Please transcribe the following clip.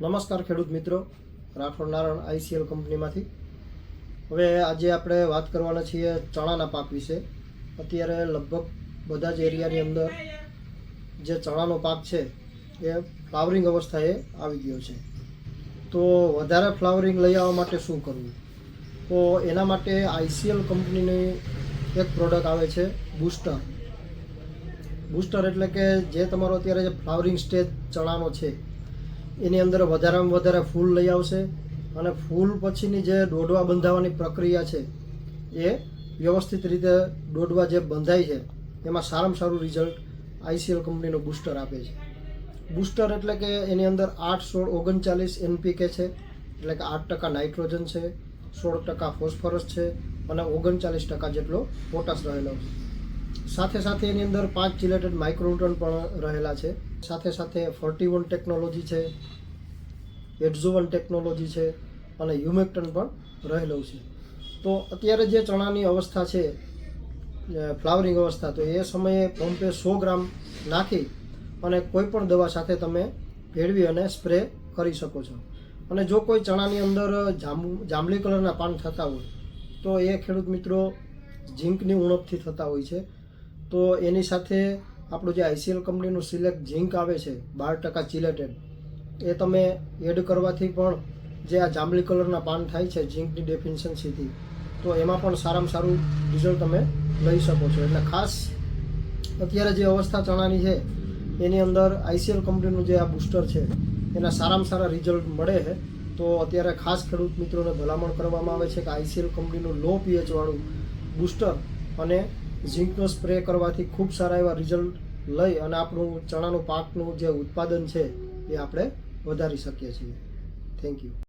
નમસ્કાર ખેડૂત મિત્રો, રાઠોડ નારાયણ આઈસીએલ કંપનીમાંથી. હવે આજે આપણે વાત કરવાના છીએ ચણાના પાક વિશે. અત્યારે લગભગ બધા જ એરિયાની અંદર જે ચણાનો પાક છે, એ ફ્લાવરિંગ અવસ્થાએ આવી ગયો છે. તો વધારે ફ્લાવરિંગ લઈ આવવા માટે શું કરવું? તો એના માટે આઈસીએલ કંપનીની એક પ્રોડક્ટ આવે છે બૂસ્ટર બૂસ્ટર એટલે કે જે તમારો અત્યારે જે ફ્લાવરિંગ સ્ટેજ ચણાનો છે એની અંદર વધારેમાં વધારે ફૂલ લઈ આવશે અને ફૂલ પછીની જે દોડવા બંધાવવાની પ્રક્રિયા છે, એ વ્યવસ્થિત રીતે દોડવા જે બંધાય છે, એમાં સારામાં સારું રિઝલ્ટ આઈસીએલ કંપનીનું બૂસ્ટર આપે છે. બૂસ્ટર એટલે કે એની અંદર આઠ સોળ ઓગણચાલીસ એનપીકે છે, એટલે કે આઠ ટકા નાઇટ્રોજન છે, સોળ ટકા ફોસ્ફરસ છે અને ઓગણચાલીસ ટકા જેટલો પોટાશ રહેલો છે. સાથે સાથે એની અંદર પાંચ ચિલેટેડ માઇક્રોન્યુટ્રન પણ રહેલા છે. સાથે સાથે ફોર્ટી વન ટેકનોલોજી છે એડઝોવન ટેકનોલોજી છે અને હ્યુમેક્ટન પણ રહેલું છે. તો અત્યારે જે ચણાની અવસ્થા છે ફ્લાવરિંગ અવસ્થા, તો એ સમયે પંપે સો ગ્રામ નાખી અને કોઈ પણ દવા સાથે તમે ભેળવી અને સ્પ્રે કરી શકો છો. અને જો કોઈ ચણાની અંદર જામ, જાંબલી કલરના પાન થતા હોય, તો એ ખેડૂત મિત્રો ઝીંકની ઉણપથી થતા હોય છે. તો એની સાથે આપણું જે આઈસીએલ કંપનીનું સિલેક્ટ ઝીંક આવે છે, બાર ટકા ચિલેટેડ એ તમે એડ કરવાથી પણ જે આ જાંબલી કલરના પાન થાય છે ઝીંકની ડેફિશિયન્સીથી તો એમાં પણ સારામાં સારું રિઝલ્ટ તમે લઈ શકો છો. એટલે ખાસ અત્યારે જે અવસ્થા ચણાની છે, એની અંદર આઈસીએલ કંપનીનું જે આ બૂસ્ટર છે, એના સારામાં સારા રિઝલ્ટ મળે છે. તો અત્યારે ખાસ ખેડૂત મિત્રોને ભલામણ કરવામાં આવે છે કે આઈસીએલ કંપનીનું લો પીએચવાળું બૂસ્ટર અને ઝીંકનો સ્પ્રે કરવાથી ખૂબ સારા એવા રિઝલ્ટ લઈ અને આપણું ચણાનું પાકનું જે ઉત્પાદન છે એ આપણે વધારી શકીએ છીએ. Thank you